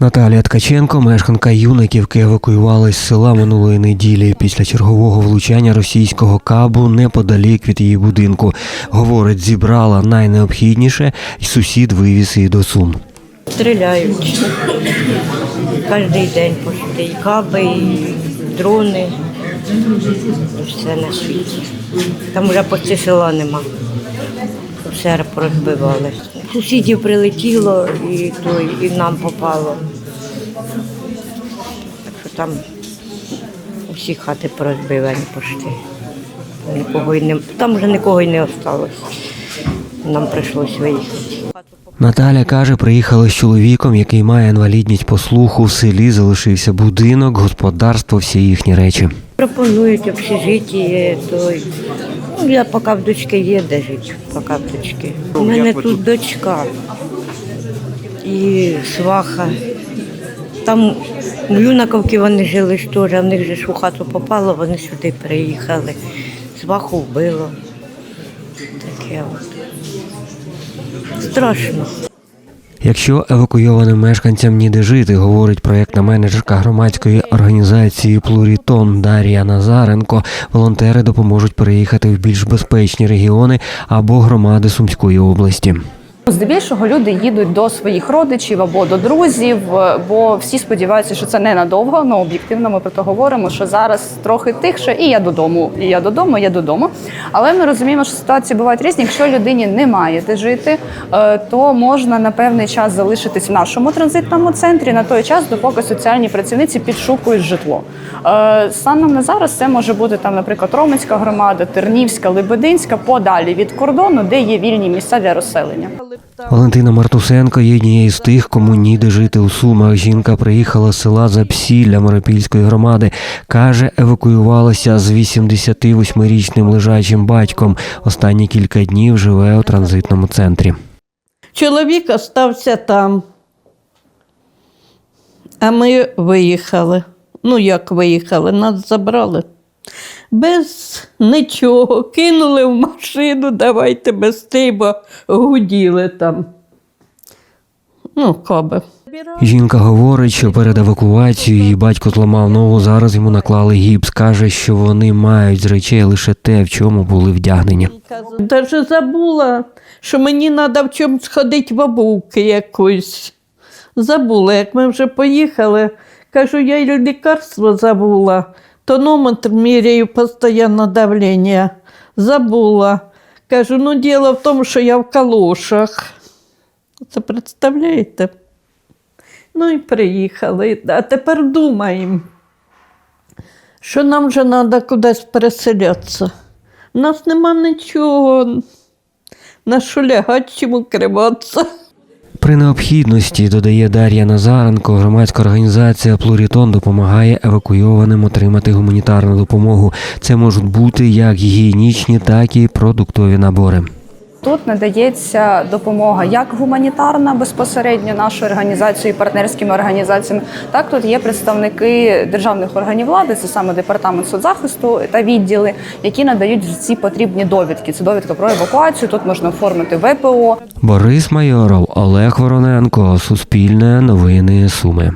Наталія Ткаченко, мешканка Юнаківки, евакуювалась з села минулої неділі після чергового влучання російського кабу неподалік від її будинку. Говорить, зібрала найнеобхідніше, і сусід вивіз її до Сум. Стріляють. Кожен день. І каби, і дрони. Все на світі. Там вже почти села нема. Все порозбивали. Сусідів прилетіло і, той, і нам попало. Так що там усі хати порозбивані почти. Нікого й не, там вже нікого й не осталось. Нам прийшлось виїхати. Наталя каже, приїхала з чоловіком, який має інвалідність по слуху. В селі залишився будинок, господарство, всі їхні речі. Пропонують общежиття, той. Ну, я поки в дочки є, де жити, поки в дочки. У мене тут дочка і сваха. Там в Юнаковці вони жили ж теж, а в них же ж у хату попало, вони сюди приїхали. Сваху вбило. Таке от. Страшно. Якщо евакуйованим мешканцям ніде жити, говорить проєктна менеджерка громадської організації Плурітон Дар'я Назаренко, волонтери допоможуть переїхати в більш безпечні регіони або громади Сумської області. Здебільшого люди їдуть до своїх родичів або до друзів, е, бо всі сподіваються, що це ненадовго. Ну об'єктивно ми про то говоримо, що зараз трохи тихше, і я додому, і я додому, і я додому. Але ми розуміємо, що ситуації бувають різні. Якщо людині немає де жити, е, то можна на певний час залишитись в нашому транзитному центрі на той час, допоки соціальні працівниці підшукують житло. Е, Станом на зараз це може бути там, наприклад, Роменська громада, Тернівська, Лебединська, подалі від кордону, де є вільні місця для розселення. Валентина Мартусенко є однією з тих, кому ніде жити у Сумах. Жінка приїхала з села Запсілля Моропільської громади. Каже, евакуювалася з 88-річним лежачим батьком. Останні кілька днів живе у транзитному центрі. Чоловік остався там. А ми виїхали. Ну, як виїхали, нас забрали. Без нічого. Кинули в машину, давайте без тиба, гуділи там. Ну, коби. Жінка говорить, що перед евакуацією її батько зламав ногу. Зараз йому наклали гіпс. каже, що вони мають з речей лише те, в чому були вдягнені. Даже забула, що мені треба в чомусь сходити в обувки якусь. Забула, як ми вже поїхали. Кажу, я й лікарство забула. Тонометр міряю постійно давлення. Забула. Кажу, ну діло в тому, що я в калошах. Це представляєте? Ну і приїхали. А тепер думаємо, що нам вже треба кудись переселятися. У нас нема нічого. На що лягати, чим укриватися. При необхідності, додає Дар'я Назаренко, громадська організація Плурітон допомагає евакуйованим отримати гуманітарну допомогу. Це можуть бути як гігієнічні, так і продуктові набори. Тут надається допомога як гуманітарна безпосередньо нашою організацією, партнерськими організаціями. Так тут є представники державних органів влади, це саме департамент соцзахисту та відділи, які надають ці потрібні довідки. Це довідка про евакуацію. Тут можна оформити ВПО. Борис Майоров, Олег Вороненко, Суспільне новини Суми.